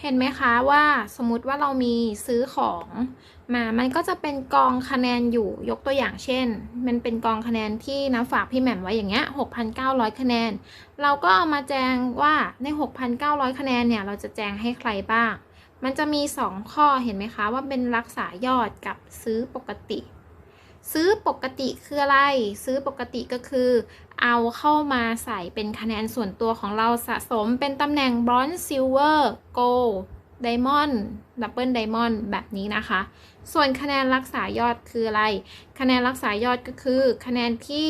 เห็นไหมคะว่าสมมติว่าเรามีซื้อของมา มันก็จะเป็นกองคะแนนอยู่ยกตัวอย่างเช่น มันเป็นกองคะแนนที่น้ำฝากพี่แหม่มไว้อย่างเงี้ย6,900 คะแนน เราก็เอามาแจ้งว่าใน 6,900 คะแนนเนี่ย เราจะแจ้งให้ใครบ้าง มันจะมี 2 ข้อเห็นไหมคะว่าเป็นรักษายอดกับซื้อปกติ ซื้อปกติคืออะไร ซื้อปกติก็คือ เอาเข้ามาใส่เป็นคะแนนส่วนตัวของเราสะสมเป็นตำแหน่ง bronze silver gold diamond double diamond แบบนี้นะคะ ส่วนคะแนนรักษายอดคืออะไร คะแนนรักษายอดก็คือ คะแนนที่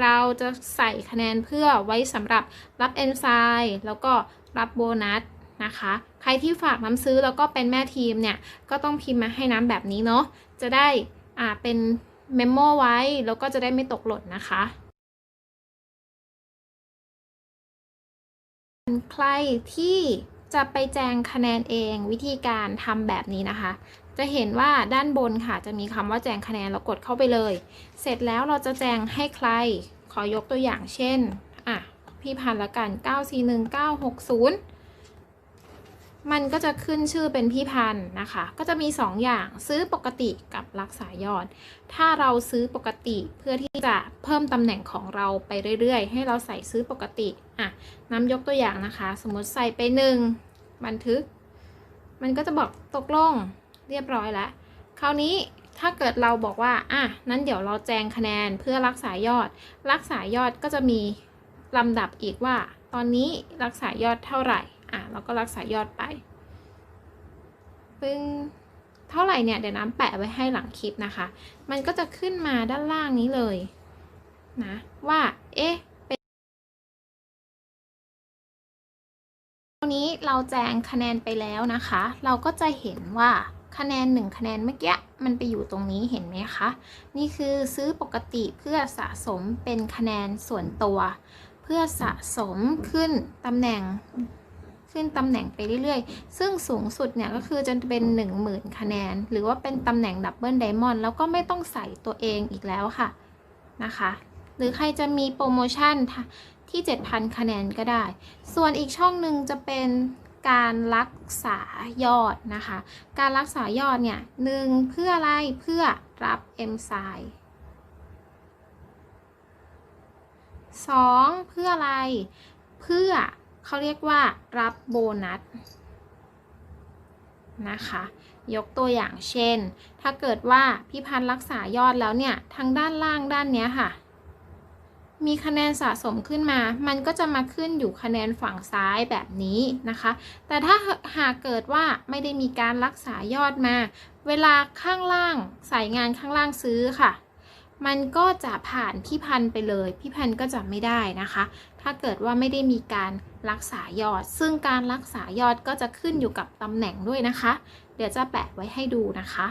เราจะใส่คะแนนเพื่อไว้สำหรับรับเอนไซม์แล้วก็รับโบนัสนะคะ ใครที่ฝากน้ำซื้อแล้วก็เป็นแม่ทีมเนี่ย ก็ต้องพิมพ์มาให้น้ำแบบนี้เนาะ จะได้อ่าเป็น เมมโมไว้ แล้วก็จะได้ไม่ตกหล่นนะคะใครที่จะไปแจงคะแนนเองวิธีการทำแบบนี้นะคะ จะเห็นว่าด้านบนค่ะจะมีคำว่าแจงคะแนนเรากดเข้าไปเลย เสร็จแล้วเราจะแจงให้ใคร ขอยกตัวอย่างเช่นอะพี่พันละกัน 941960 มันก็จะขึ้นชื่อเป็นพี่พันธ์นะคะ ก็จะมี 2 อย่างซื้อปกติกับรักษายอด ถ้าเราซื้อปกติเพื่อที่จะเพิ่มตำแหน่งของเราไปเรื่อยๆ ให้เราใส่ซื้อปกติอะน้ำยกตัวอย่างนะคะ สมมติใส่ไปหนึ่งบันทึก มันก็จะบอกตกลงเรียบร้อยแล้ว คราวนี้ถ้าเกิดเราบอกว่าอะนั้นเดี๋ยวเราแจงคะแนนเพื่อรักษายอด รักษายอดก็จะมีลำดับอีกว่า ตอนนี้รักษายอดเท่าไหร่ อะเราก็รักษายอดไปปึ้งเท่าไหร่เนี่ยเดี๋ยวน้ำแปะไว้ให้หลังคลิปนะคะ มันก็จะขึ้นมาด้านล่างนี้เลยนะว่าเอ๊ะตรงนี้เราแจงคะแนนไปแล้วนะคะ เราก็จะเห็นว่าคะแนนหนึ่งคะแนนเมื่อกี้มันไปอยู่ตรงนี้เห็นไหมคะ นี่คือซื้อปกติเพื่อสะสมเป็นคะแนนส่วนตัว เพื่อสะสมขึ้นตำแหน่ง ขึ้นตำแหน่งไปเรื่อยๆ ซึ่งสูงสุดเนี่ยก็คือจะเป็น 10,000 คะแนน หรือว่าเป็นตำแหน่งดับเบิลไดมอนด์แล้วก็ไม่ต้องใส่ตัวเองอีกแล้วค่ะนะคะ หรือใครจะมีโปรโมชั่นที่ 7,000 คะแนนก็ได้ ส่วนอีกช่องหนึ่งจะเป็นการรักษายอดนะคะ การรักษายอดเนี่ยหนึ่งเพื่ออะไรเพื่อรับเอนไซม์สองเพื่ออะไร เพื่อ เขาเรียกว่ารับโบนัสนะคะ ยกตัวอย่างเช่น ถ้าเกิดว่าพี่พันธ์รักษายอดแล้วเนี่ย ทางด้านล่างด้านเนี้ยค่ะ มีคะแนนสะสมขึ้นมา มันก็จะมาขึ้นอยู่คะแนนฝั่งซ้ายแบบนี้นะคะ แต่ถ้าหากเกิดว่าไม่ได้มีการรักษายอดมา เวลาข้างล่างใส่งานข้างล่างซื้อค่ะ มันก็จะผ่านพี่พันไปเลย พี่พันก็จะไม่ได้นะคะ ถ้าเกิดว่าไม่ได้มีการรักษายอด ซึ่งการรักษายอดก็จะขึ้นอยู่กับตำแหน่งด้วยนะคะ เดี๋ยวจะแปะไว้ให้ดูนะคะ